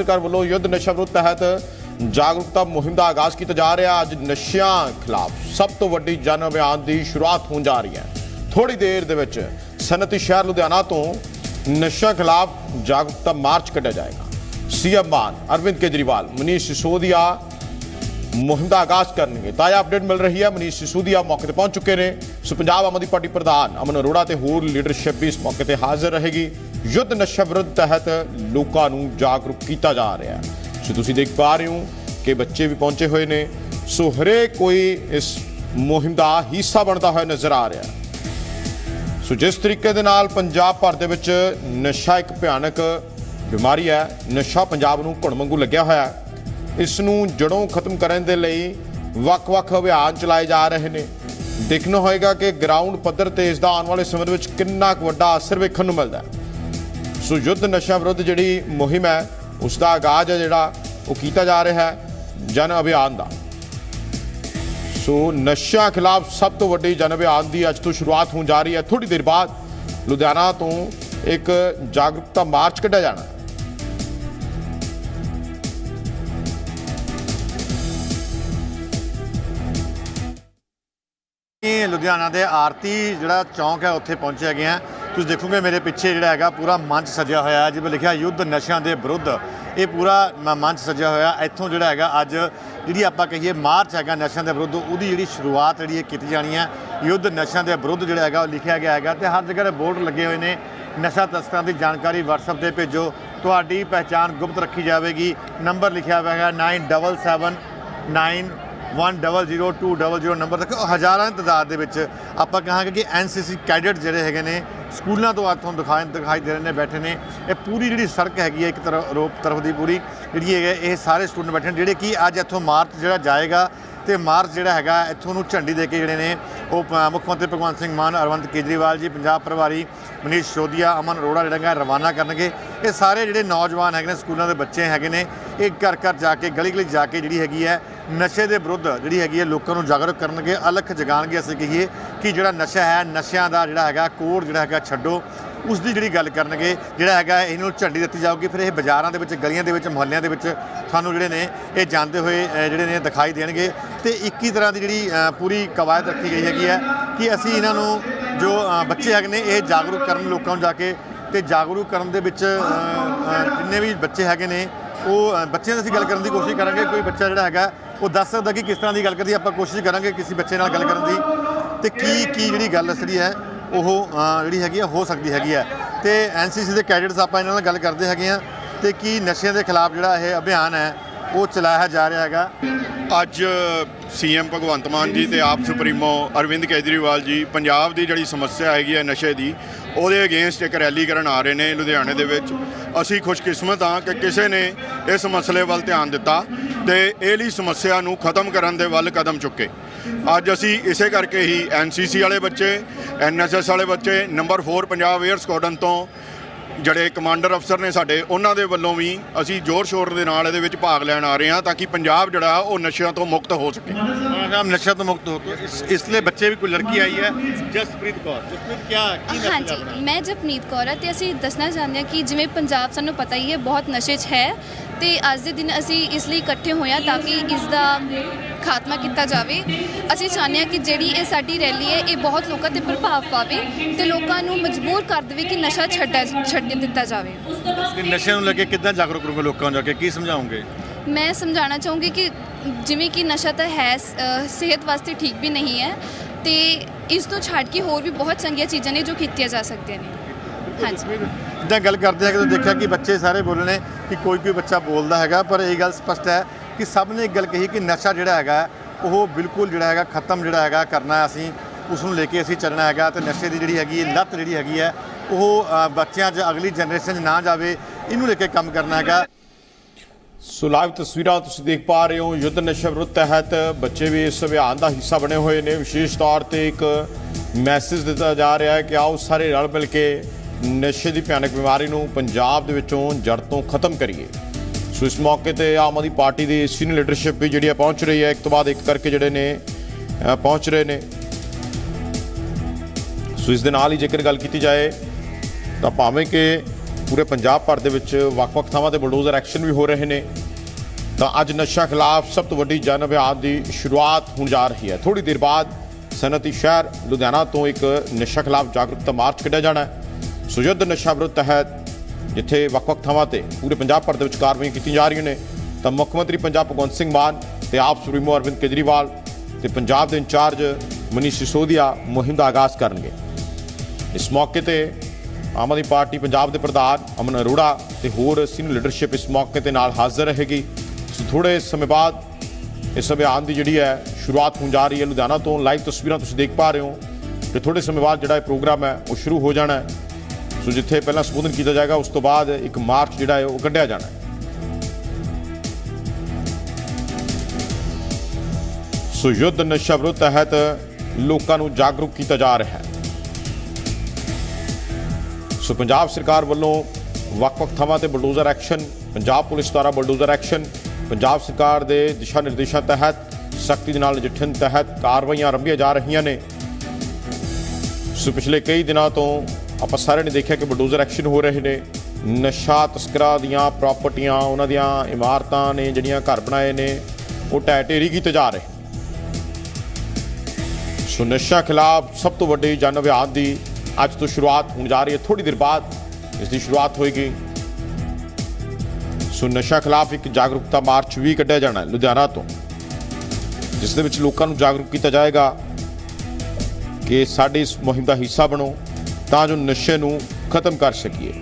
ਸਰਕਾਰ ਵੱਲੋਂ ਯੁੱਧ ਨਸ਼ਾ ਵਿਰੁੱਧ ਤਹਿਤ ਜਾਗਰੂਕਤਾ ਮੁਹਿੰਮ ਦਾ ਆਗਾਜ਼ ਕੀਤਾ ਜਾ ਰਿਹਾ। ਅੱਜ ਨਸ਼ਿਆਂ ਖਿਲਾਫ ਸਭ ਤੋਂ ਵੱਡੀ ਜਨ ਅਭਿਆਨ ਦੀ ਸ਼ੁਰੂਆਤ ਹੋਣ ਜਾ ਰਹੀ ਹੈ। ਥੋੜੀ ਦੇਰ ਦੇ ਵਿੱਚ ਸਨਅਤੀ ਸ਼ਹਿਰ ਲੁਧਿਆਣਾ ਤੋਂ ਨਸ਼ਾ ਖਿਲਾਫ ਜਾਗਰੂਕਤਾ ਮਾਰਚ ਕੱਢਿਆ ਜਾਏਗਾ। ਸੀਐਮ ਮਾਨ ਅਰਵਿੰਦ ਕੇਜਰੀਵਾਲ, ਮਨੀਸ਼ ਸਿਸੋਦੀਆ ਮੁਹਿੰਮ ਦਾ ਆਗਾਜ਼ ਕਰਨਗੇ। ਤਾਜ਼ਾ ਅਪਡੇਟ ਮਿਲ ਰਹੀ ਹੈ। ਮਨੀਸ਼ ਸਿਸੋਦੀਆ ਮੌਕੇ ਤੇ ਪਹੁੰਚ ਚੁੱਕੇ ਨੇ। ਸੋ ਪੰਜਾਬ ਆਮ ਆਦਮੀ ਪਾਰਟੀ ਪ੍ਰਧਾਨ ਅਮਨ ਅਰੋੜਾ ਤੇ ਹੋਰ ਲੀਡਰਸ਼ਿਪ ਵੀ ਇਸ ਮੌਕੇ ਤੇ ਹਾਜ਼ਰ ਰਹੇਗੀ। ਯੁੱਧ ਨਸ਼ਾ ਵਿਰੁੱਧ ਤਹਿਤ ਲੋਕਾਂ ਨੂੰ ਜਾਗਰੂਕ ਕੀਤਾ ਜਾ ਰਿਹਾ ਹੈ। ਸੋ ਤੁਸੀਂ ਦੇਖ ਪਾ ਰਹੇ ਹੋ ਕਿ ਬੱਚੇ ਵੀ ਪਹੁੰਚੇ ਹੋਏ ਨੇ। ਸੋ ਹਰੇਕ ਕੋਈ ਇਸ ਮੁਹਿੰਮ ਦਾ ਹਿੱਸਾ ਬਣਦਾ ਹੋਇਆ ਨਜ਼ਰ ਆ ਰਿਹਾ ਸੋ ਜਿਸ ਤਰੀਕੇ ਦੇ ਨਾਲ ਪੰਜਾਬ ਭਰ ਦੇ ਵਿੱਚ ਨਸ਼ਾ ਇੱਕ ਭਿਆਨਕ ਬਿਮਾਰੀ ਹੈ, ਨਸ਼ਾ ਪੰਜਾਬ ਨੂੰ ਘੁਣ ਵਾਂਗੂ ਲੱਗਿਆ ਹੋਇਆ ਇਸ ਨੂੰ ਜੜੋਂ ਖਤਮ ਕਰਨ ਦੇ ਲਈ ਵੱਖ-ਵੱਖ ਅਭਿਆਨ ਚਲਾਏ ਜਾ ਰਹੇ ਨੇ। ਦੇਖਣਾ ਹੋਏਗਾ ਕਿ ਗਰਾਊਂਡ ਪੱਧਰ ਤੇ ਇਸ ਦਾ ਆਉਣ ਵਾਲੇ ਸਮੇਂ ਦੇ ਵਿੱਚ ਕਿੰਨਾ ਕੁ ਵੱਡਾ ਅਸਰ ਵੇਖਣ ਨੂੰ ਮਿਲਦਾ ਹੈ। ਸੋ ਯੁੱਧ ਨਸ਼ਾ ਵਿਰੁੱਧ ਜਿਹੜੀ ਮੁਹਿੰਮ ਹੈ ਉਸ ਦਾ ਆਗਾਜ਼ ਹੈ ਜਿਹੜਾ, ਉਹ ਕੀਤਾ ਜਾ ਰਿਹਾ ਹੈ ਜਨ ਅਭਿਆਨ ਦਾ। ਸੋ ਨਸ਼ਾ ਖਿਲਾਫ ਸਭ ਤੋਂ ਵੱਡੀ ਜਨ ਅਭਿਆਨ ਦੀ ਅੱਜ ਤੋਂ ਸ਼ੁਰੂਆਤ ਹੋਣ ਜਾ ਰਹੀ ਹੈ। ਥੋੜੀ ਦੇਰ ਬਾਅਦ ਲੁਧਿਆਣਾ ਤੋਂ ਇੱਕ ਜਾਗਰੂਕਤਾ ਮਾਰਚ ਕੱਢਿਆ ਜਾਣਾ ਲੁਧਿਆਣਾ ਦੇ ਆਰਤੀ ਜਿਹੜਾ ਚੌਂਕ ਹੈ, ਉੱਥੇ ਪਹੁੰਚਿਆ ਗਿਆ ਤੁਸੀਂ ਦੇਖੋਗੇ ਮੇਰੇ ਪਿੱਛੇ ਜਿਹੜਾ ਹੈਗਾ ਪੂਰਾ ਮੰਚ ਸਜਿਆ ਹੋਇਆ ਹੈ, ਜਿਵੇਂ ਲਿਖਿਆ ਯੁੱਧ ਨਸ਼ਿਆਂ ਦੇ ਵਿਰੁੱਧ। ਇਹ ਪੂਰਾ ਮ- ਮੰਚ ਸਜਿਆ ਹੋਇਆ ਇੱਥੋਂ ਜਿਹੜਾ ਹੈਗਾ ਅੱਜ ਜਿਹੜੀ ਆਪਾਂ ਕਹੀਏ ਮਾਰਚ ਹੈਗਾ ਨਸ਼ਿਆਂ ਦੇ ਵਿਰੁੱਧ, ਉਹਦੀ ਜਿਹੜੀ ਸ਼ੁਰੂਆਤ ਜਿਹੜੀ ਹੈ ਕੀਤੀ ਜਾਣੀ ਹੈ। ਯੁੱਧ ਨਸ਼ਿਆਂ ਦੇ ਵਿਰੁੱਧ ਜਿਹੜਾ ਹੈਗਾ ਉਹ ਲਿਖਿਆ ਗਿਆ ਹੈਗਾ ਤੇ ਹਰ ਜਗ੍ਹਾ ਤੇ ਬੋਰਡ ਲੱਗੇ ਹੋਏ ਨੇ। ਨਸ਼ਾ ਤਸਕਰਾਂ ਦੀ ਜਾਣਕਾਰੀ WhatsApp ਤੇ ਭੇਜੋ। ਤੁਹਾਡੀ ਪਹਿਚਾਣ ਗੁਪਤ ਰੱਖੀ ਜਾਵੇਗੀ। ਨੰਬਰ ਲਿਖਿਆ ਹੋਇਆ ਹੈਗਾ 9779 100200 ਨੰਬਰ। ਤੱਕ ਹਜ਼ਾਰਾਂ ਦੀ ਤਾਦਾਦ ਦੇ ਵਿੱਚ ਆਪਾਂ ਕਹਾਂਗੇ ਕਿ ਐਨਸੀਸੀ ਕੈਡਟ ਜਿਹੜੇ ਹੈਗੇ ਨੇ ਸਕੂਲਾਂ ਤੋਂ ਅੱਜ ਤੁਹਾਨੂੰ ਦਿਖਾਈ ਦਿਖਾਈ ਦੇ ਰਹੇ ਨੇ, ਬੈਠੇ ਨੇ। ਇਹ ਪੂਰੀ ਜਿਹੜੀ ਸੜਕ ਹੈਗੀ ਹੈ ਇੱਕ ਤਰਫ ਰੋਪ ਤਰਫ ਦੀ ਪੂਰੀ, ਜਿਹੜੀ ਹੈ, ਇਹ ਸਾਰੇ ਸਟੂਡੈਂਟ ਬੈਠੇ ਨੇ, ਜਿਹੜੇ ਕਿ ਅੱਜ ਇੱਥੋਂ ਮਾਰਚ ਜਿਹੜਾ ਜਾਏਗਾ ਤੇ ਮਾਰਚ ਜਿਹੜਾ ਹੈਗਾ, ਇੱਥੋਂ ਨੂੰ ਝੰਡੀ ਦੇ ਕੇ ਜਿਹੜੇ ਨੇ ਉਹ ਮੁੱਖ ਮੰਤਰੀ ਭਗਵੰਤ ਸਿੰਘ ਮਾਨ, ਅਰਵਿੰਦ ਕੇਜਰੀਵਾਲ ਜੀ, ਪੰਜਾਬ ਪ੍ਰਭਾਰੀ ਮਨੀਸ਼ ਸਿਸੋਦੀਆ ਅਮਨ ਅਰੋੜਾ ਜਿਹੜਾ ਹੈਗਾ ਰਵਾਨਾ ਕਰਨਗੇ। ਇਹ ਸਾਰੇ ਜਿਹੜੇ ਨੌਜਵਾਨ ਹੈਗੇ ਨੇ, ਸਕੂਲਾਂ ਦੇ ਬੱਚੇ ਹੈਗੇ ਨੇ, ਇਹ ਘਰ ਘਰ ਜਾ ਕੇ, ਗਲੀ ਗਲੀ ਜਾ ਕੇ ਜਿਹੜੀ ਹੈਗੀ ਹੈ, ਨਸ਼ੇ ਦੇ ਵਿਰੁੱਧ ਜਿਹੜੀ ਹੈਗੀ ਹੈ ਲੋਕਾਂ ਨੂੰ ਜਾਗਰੂਕ ਕਰਨਗੇ, ਅਲਖ ਜਗਾਣਗੇ ਅਸੀਂ ਕਹੀਏ ਕਿ ਜਿਹੜਾ ਨਸ਼ਾ ਹੈ, ਨਸ਼ਿਆਂ ਦਾ ਜਿਹੜਾ ਹੈਗਾ ਕੋਡ ਜਿਹੜਾ ਹੈਗਾ, ਛੱਡੋ। ਉਸ ਦੀ ਜਿਹੜੀ ਗੱਲ ਕਰਨਗੇ, ਜਿਹੜਾ ਹੈਗਾ ਇਹਨੂੰ ਝੰਡੀ ਦਿੱਤੀ ਜਾਊਗੀ। ਫਿਰ ਇਹ ਬਾਜ਼ਾਰਾਂ ਦੇ ਵਿੱਚ, ਗਲੀਆਂ ਦੇ ਵਿੱਚ, ਮੁਹੱਲਿਆਂ ਦੇ ਵਿੱਚ ਤੁਹਾਨੂੰ ਜਿਹੜੇ ਨੇ, ਇਹ ਜਾਂਦੇ ਹੋਏ ਜਿਹੜੇ ਨੇ ਦਿਖਾਈ ਦੇਣਗੇ। ਤੇ 21 ਤਰ੍ਹਾਂ ਦੀ ਜਿਹੜੀ ਪੂਰੀ ਕਵਾਇਦ ਰੱਖੀ ਗਈ ਹੈਗੀ ਹੈ ਕਿ ਅਸੀਂ ਇਹਨਾਂ ਨੂੰ ਜੋ ਬੱਚੇ ਹੈਗੇ ਨੇ, ਇਹ ਜਾਗਰੂਕ ਕਰਨ ਲੋਕਾਂ ਨੂੰ ਜਾ ਕੇ ਤੇ ਜਾਗਰੂਕ ਕਰਨ ਦੇ ਵਿੱਚ ਜਿੰਨੇ ਵੀ ਬੱਚੇ ਹੈਗੇ ਨੇ, ਉਹ ਬੱਚਿਆਂ ਦੀ ਅਸੀਂ ਗੱਲ ਕਰਨ ਦੀ ਕੋਸ਼ਿਸ਼ ਕਰਾਂਗੇ। ਕੋਈ ਬੱਚਾ ਜਿਹੜਾ ਹੈਗਾ, ਉਹ ਦੱਸ ਸਕਦਾ ਕਿ ਕਿਸ ਤਰ੍ਹਾਂ ਦੀ ਗੱਲ ਕਰਦੀ, ਆਪਾਂ ਕੋਸ਼ਿਸ਼ ਕਰਾਂਗੇ ਕਿਸੇ ਬੱਚੇ ਨਾਲ ਗੱਲ ਕਰਨ ਦੀ। ਤੇ ਕੀ ਕੀ ਜਿਹੜੀ ਗੱਲ ਅਸਲੀ ਹੈ ਉਹ ਜਿਹੜੀ ਹੈਗੀ ਆ, ਹੋ ਸਕਦੀ ਹੈਗੀ ਹੈ ਤੇ ਐਨਸੀਸੀ ਦੇ ਕੈਡਟਸ ਆਪਾਂ ਇਹਨਾਂ ਨਾਲ ਗੱਲ ਕਰਦੇ ਹੈਗੇ ਆ ਤੇ ਕੀ ਨਸ਼ਿਆਂ ਦੇ ਖਿਲਾਫ ਜਿਹੜਾ ਇਹ ਅਭਿਆਨ ਹੈ, ਉਹ ਚਲਾਇਆ ਜਾ ਰਿਹਾ ਹੈਗਾ? ਅੱਜ ਸੀਐਮ ਭਗਵੰਤ ਮਾਨ ਜੀ ਤੇ ਆਪ ਸੁਪਰੀਮੋ ਅਰਵਿੰਦ ਕੇਜਰੀਵਾਲ ਜੀ ਪੰਜਾਬ ਦੀ ਜਿਹੜੀ ਸਮੱਸਿਆ ਹੈਗੀ ਹੈ ਨਸ਼ੇ ਦੀ, ਉਹਦੇ ਅਗੇਂਸਟ ਇੱਕ ਰੈਲੀ ਕਰਨ ਆ ਰਹੇ ਨੇ ਲੁਧਿਆਣੇ ਦੇ ਵਿੱਚ। ਅਸੀਂ ਖੁਸ਼ਕਿਸਮਤ ਹਾਂ ਕਿ ਕਿਸੇ ਨੇ ਇਸ ਮਸਲੇ ਵੱਲ ਧਿਆਨ ਦਿੱਤਾ ਤੇ ਇਹ ਲਈ ਸਮੱਸਿਆ ਨੂੰ ਖਤਮ ਕਰਨ ਦੇ ਵੱਲ ਕਦਮ ਚੁੱਕੇ। ਅੱਜ ਅਸੀਂ ਇਸੇ ਕਰਕੇ ਹੀ ਐਨਸੀਸੀ ਵਾਲੇ ਬੱਚੇ ਐਨਐਸਐਸ ਵਾਲੇ ਬੱਚੇ ਨੰਬਰ 4 ਪੰਜਾਬ ਏਅਰ ਸਕੁਆਡਨ ਤੋਂ ਜਿਹੜੇ ਕਮਾਂਡਰ ਅਫਸਰ ਨੇ ਸਾਡੇ ਉਹਨਾਂ ਦੇ ਵੱਲੋਂ ਵੀ ਅਸੀਂ ਜ਼ੋਰ ਸ਼ੋਰ ਦੇ ਨਾਲ ਇਹਦੇ ਵਿੱਚ ਭਾਗ ਲੈਣ ਆ ਰਹੇ ਹਾਂ ਤਾਂ ਕਿ ਪੰਜਾਬ ਜਿਹੜਾ ਉਹ ਨਸ਼ਿਆਂ ਤੋਂ ਮੁਕਤ ਹੋ ਸਕੇ। ਪੰਜਾਬ ਨਸ਼ਿਆਂ ਤੋਂ ਮੁਕਤ ਹੋ ਕੇ। ਇਸ ਲਈ ਬੱਚੇ ਵੀ ਕੋਈ ਲੜਕੀ ਆਈ ਹੈ ਜਸਪ੍ਰੀਤ ਕੌਰ। ਜਸਪ੍ਰੀਤ ਕੀ ਕੀ ਹਾਂਜੀ ਮੈਂ ਜਪਨੀਤ ਕੌਰ ਹਾਂ ਤੇ ਅਸੀਂ ਦੱਸਣਾ ਚਾਹੁੰਦੇ ਹਾਂ ਕਿ ਜਿਵੇਂ ਪੰਜਾਬ ਸਾਨੂੰ ਪਤਾ ਹੀ ਹੈ ਬਹੁਤ ਨਸ਼ੇ 'ਚ ਹੈ ਤੇ ਅੱਜ ਦੇ ਦਿਨ ਅਸੀਂ ਇਸ ਲਈ ਇਕੱਠੇ ਹੋਇਆ ਤਾਂ ਕਿ ਇਸ ਦਾ ਖਾਤਮਾ ਕੀਤਾ ਜਾਵੇ। ਅਸੀਂ ਚਾਹੁੰਦੇ ਹਾਂ ਕਿ ਜਿਹੜੀ ਇਹ ਸਾਡੀ ਰੈਲੀ ਹੈ ਇਹ ਬਹੁਤ ਲੋਕਾਂ ਤੇ ਪ੍ਰਭਾਵ ਪਾਵੇ ਤੇ ਲੋਕਾਂ ਨੂੰ ਮਜਬੂਰ ਕਰ ਦੇਵੇ ਕਿ ਨਸ਼ਾ ਛੱਡਿਆ ਛੱਡ ਦਿੱਤਾ ਜਾਵੇ। ਨਸ਼ੇ ਨੂੰ ਲੈ ਕੇ ਕਿੱਦਾਂ ਜਾਗਰੂਕ ਕਰੋਗੇ ਲੋਕਾਂ ਨੂੰ ਜਾ ਕੇ? ਕੀ ਸਮਝਾਓਗੇ? ਮੈਂ ਸਮਝਾਉਣਾ ਚਾਹੂੰਗੀ ਕਿ ਜਿਵੇਂ ਕਿ ਨਸ਼ਾ ਤਾਂ ਹੈ ਸਿਹਤ ਵਾਸਤੇ ਠੀਕ ਵੀ ਨਹੀਂ ਹੈ ਤੇ ਇਸ ਤੋਂ ਛੱਡ ਕੇ ਹੋਰ ਵੀ ਬਹੁਤ ਚੰਗੀਆਂ ਚੀਜ਼ਾਂ ਨੇ ਜੋ ਕੀਤੀਆਂ ਜਾ ਸਕਦੀਆਂ ਨੇ। ਹਾਂਜੀ। ਜਿੱਦਾਂ ਗੱਲ ਕਰਦੇ ਆ ਕਿ ਤੁਸੀਂ ਦੇਖਿਆ ਕਿ ਬੱਚੇ ਸਾਰੇ ਬੋਲਣੇ ਕਿ ਕੋਈ ਕੋਈ ਬੱਚਾ ਬੋਲਦਾ ਹੈਗਾ ਪਰ ਇਹ ਗੱਲ ਸਪਸ਼ਟ ਹੈ ਕਿ ਸਭ ਨੇ ਇੱਕ ਗੱਲ ਕਹੀ ਕਿ ਨਸ਼ਾ ਜਿਹੜਾ ਹੈਗਾ, ਉਹ ਬਿਲਕੁਲ ਜਿਹੜਾ ਹੈਗਾ ਖਤਮ ਜਿਹੜਾ ਹੈਗਾ ਕਰਨਾ ਅਸੀਂ ਉਸ ਨੂੰ ਲੈ ਕੇ ਅਸੀਂ ਚੱਲਣਾ ਹੈਗਾ ਤੇ ਨਸ਼ੇ ਦੀ ਜਿਹੜੀ ਹੈਗੀ ਲੱਤ ਜਿਹੜੀ ਹੈਗੀ ਹੈ, ਉਹ ਬੱਚਿਆਂ 'ਚ ਅਗਲੀ ਜਨਰੇਸ਼ਨ 'ਚ ਨਾ ਜਾਵੇ, ਇਹਨੂੰ ਲੈ ਕੇ ਕੰਮ ਕਰਨਾ ਹੈਗਾ। ਸੋ ਲਾਈਵ ਤਸਵੀਰਾਂ ਤੁਸੀਂ ਦੇਖ ਪਾ ਰਹੇ ਹੋ, ਯੁੱਧ ਨਸ਼ਾ ਵਿਰੁੱਧ ਤਹਿਤ ਬੱਚੇ ਵੀ ਇਸ ਅਭਿਆਨ ਦਾ ਹਿੱਸਾ ਬਣੇ ਹੋਏ ਨੇ। ਵਿਸ਼ੇਸ਼ ਤੌਰ ਤੇ ਇੱਕ ਮੈਸੇਜ ਦਿੱਤਾ ਜਾ ਰਿਹਾ ਹੈ ਕਿ ਆਓ ਸਾਰੇ ਰਲ ਮਿਲ ਕੇ ਨਸ਼ੇ ਦੀ ਭਿਆਨਕ ਬਿਮਾਰੀ ਨੂੰ ਪੰਜਾਬ ਦੇ ਵਿੱਚੋਂ ਜੜ ਤੋਂ ਖਤਮ ਕਰੀਏ। ਸੋ ਇਸ ਮੌਕੇ ਤੇ ਆਮ ਆਦਮੀ ਪਾਰਟੀ ਦੀ ਸੀਨੀਅਰ ਲੀਡਰਸ਼ਿਪ ਵੀ ਜਿਹੜੀ ਹੈ ਪਹੁੰਚ ਰਹੀ ਹੈ। ਇੱਕ ਤੋਂ ਬਾਅਦ ਇੱਕ ਕਰਕੇ ਜਿਹੜੇ ਨੇ ਪਹੁੰਚ ਰਹੇ ਨੇ। ਸੋ ਇਸ ਦੇ ਨਾਲ ਹੀ ਜੇਕਰ ਗੱਲ ਕੀਤੀ ਜਾਏ, ਤਾਂ ਭਾਵੇਂ ਕਿ ਪੂਰੇ ਪੰਜਾਬ ਭਰ ਦੇ ਵਿੱਚ ਵੱਖ-ਵੱਖ ਥਾਵਾਂ ਤੇ ਬਲਡੋਜ਼ਰ ਐਕਸ਼ਨ ਵੀ ਹੋ ਰਹੇ ਨੇ, ਤਾਂ ਅੱਜ ਨਸ਼ਾ ਖਿਲਾਫ ਸਭ ਤੋਂ ਵੱਡੀ ਜਨ ਅਭਿਆਨ ਦੀ ਸ਼ੁਰੂਆਤ ਹੋਣ ਜਾ ਰਹੀ ਹੈ। ਥੋੜੀ ਦੇਰ ਬਾਅਦ ਸਨਅਤੀ ਸ਼ਹਿਰ ਲੁਧਿਆਣਾ ਤੋਂ ਇੱਕ ਨਸ਼ਾ ਖਿਲਾਫ ਜਾਗਰੂਕਤਾ ਮਾਰਚ ਕੱਢਿਆ ਜਾਣਾ ਹੈ। ਸੁਯੁੱਧ ਨਸ਼ਾ ਵਿਰੁੱਧ ਤਹਿਤ ਜਿੱਥੇ ਵੱਖ-ਵੱਖ ਥਾਵਾਂ ਤੇ ਪੂਰੇ ਪੰਜਾਬ ਭਰ ਦੇ ਵਿੱਚ ਕਾਰਵਾਈਆਂ ਕੀਤੀਆਂ ਜਾ ਰਹੀਆਂ ਨੇ, ਤਾਂ ਮੁੱਖ ਮੰਤਰੀ ਪੰਜਾਬ ਭਗਵੰਤ ਸਿੰਘ ਮਾਨ ਤੇ ਆਪ ਸੁਪਰੀਮੋ ਅਰਵਿੰਦ ਕੇਜਰੀਵਾਲ ਤੇ ਪੰਜਾਬ ਦੇ ਇੰਚਾਰਜ ਮਨੀਸ਼ ਸਿਸੋਦੀਆ ਮੁਹਿੰਮ ਦਾ ਆਗਾਜ਼ ਕਰਨਗੇ। ਇਸ ਮੌਕੇ ਤੇ ਆਮ ਆਦਮੀ ਪਾਰਟੀ ਪੰਜਾਬ ਦੇ ਪ੍ਰਧਾਨ ਅਮਨ ਅਰੋੜਾ ਤੇ ਹੋਰ ਸੀਨੀਅਰ ਲੀਡਰਸ਼ਿਪ ਇਸ ਮੌਕੇ ਤੇ ਨਾਲ ਹਾਜ਼ਰ ਰਹੇਗੀ। ਸੋ ਥੋੜੇ ਸਮੇਂ ਬਾਅਦ ਇਸ ਅਭਿਆਨ ਦੀ ਜਿਹੜੀ ਹੈ ਸ਼ੁਰੂਆਤ ਹੋਣ ਜਾ ਰਹੀ ਹੈ ਲੁਧਿਆਣਾ ਤੋਂ। ਲਾਈਵ ਤਸਵੀਰਾਂ ਤੁਸੀਂ ਦੇਖ ਪਾ ਰਹੇ ਹੋ ਤੇ ਥੋੜੇ ਸਮੇਂ ਬਾਅਦ ਜਿਹੜਾ ਇਹ ਪ੍ਰੋਗਰਾਮ ਹੈ, ਉਹ ਸ਼ੁਰੂ ਹੋ ਜਾਣਾ ਹੈ। ਸੋ ਜਿੱਥੇ ਪਹਿਲਾਂ ਸੰਬੋਧਨ ਕੀਤਾ ਜਾਏਗਾ, ਉਸ ਤੋਂ ਬਾਅਦ ਇੱਕ ਮਾਰਚ ਜਿਹੜਾ ਹੈ, ਉਹ ਕੱਢਿਆ ਜਾਣਾ ਹੈ। ਸੋ ਯੁੱਧ ਨਸ਼ਾ ਵਿਰੁੱਧ ਤਹਿਤ ਲੋਕਾਂ ਨੂੰ ਜਾਗਰੂਕ ਕੀਤਾ ਜਾ ਰਿਹਾ ਹੈ। ਸੋ ਪੰਜਾਬ ਸਰਕਾਰ ਵੱਲੋਂ ਵੱਖ-ਵੱਖ ਥਾਵਾਂ ਤੇ ਬਲਡੋਜ਼ਰ ਐਕਸ਼ਨ, ਪੰਜਾਬ ਪੁਲਿਸ ਦੁਆਰਾ ਬਲਡੋਜ਼ਰ ਐਕਸ਼ਨ, ਪੰਜਾਬ ਸਰਕਾਰ ਦੇ ਦਿਸ਼ਾ ਨਿਰਦੇਸ਼ਾਂ ਤਹਿਤ, ਸਖਤੀ ਦੇ ਨਾਲ ਨਜਿੱਠਣ ਤਹਿਤ ਕਾਰਵਾਈਆਂ ਆਰੰਭੀਆਂ ਜਾ ਰਹੀਆਂ ਨੇ। ਸੋ ਪਿਛਲੇ ਕਈ ਦਿਨਾਂ ਤੋਂ ਆਪਾਂ ਸਾਰਿਆਂ ਨੇ ਦੇਖਿਆ ਕਿ ਬਲਡੋਜ਼ਰ ਐਕਸ਼ਨ ਹੋ ਰਹੇ ਨੇ। ਨਸ਼ਾ ਤਸਕਰਾਂ ਦੀਆਂ ਪ੍ਰਾਪਰਟੀਆਂ, ਉਹਨਾਂ ਦੀਆਂ ਇਮਾਰਤਾਂ ਨੇ ਜਿਹੜੀਆਂ ਘਰ ਬਣਾਏ ਨੇ, ਉਹ ਢਹਿ ਢੇਰੀ ਕੀਤੇ ਜਾ ਰਹੇ। ਸੋ ਨਸ਼ਾ ਖਿਲਾਫ ਸਭ ਤੋਂ ਵੱਡੀ ਜਨ ਅਭਿਆਨ ਦੀ ਅੱਜ ਤੋਂ ਸ਼ੁਰੂਆਤ ਹੋਣ ਜਾ ਰਹੀ ਹੈ। ਥੋੜੀ ਦੇਰ ਬਾਅਦ ਇਸ ਦੀ ਸ਼ੁਰੂਆਤ ਹੋਏਗੀ। ਸੋ ਨਸ਼ਾ ਖਿਲਾਫ ਇੱਕ ਜਾਗਰੂਕਤਾ ਮਾਰਚ ਵੀ ਕੱਢਿਆ ਜਾਣਾ ਹੈ ਲੁਧਿਆਣਾ ਤੋਂ, ਜਿਸ ਦੇ ਵਿੱਚ ਲੋਕਾਂ ਨੂੰ ਜਾਗਰੂਕ ਕੀਤਾ ਜਾਏਗਾ ਕਿ ਸਾਡੀ ਇਸ ਮੁਹਿੰਮ ਦਾ ਹਿੱਸਾ ਬਣੋ। ਤਾਂ ਜੋ ਨਸ਼ੇ ਨੂੰ ਖਤਮ ਕਰ ਸਕੀਏ।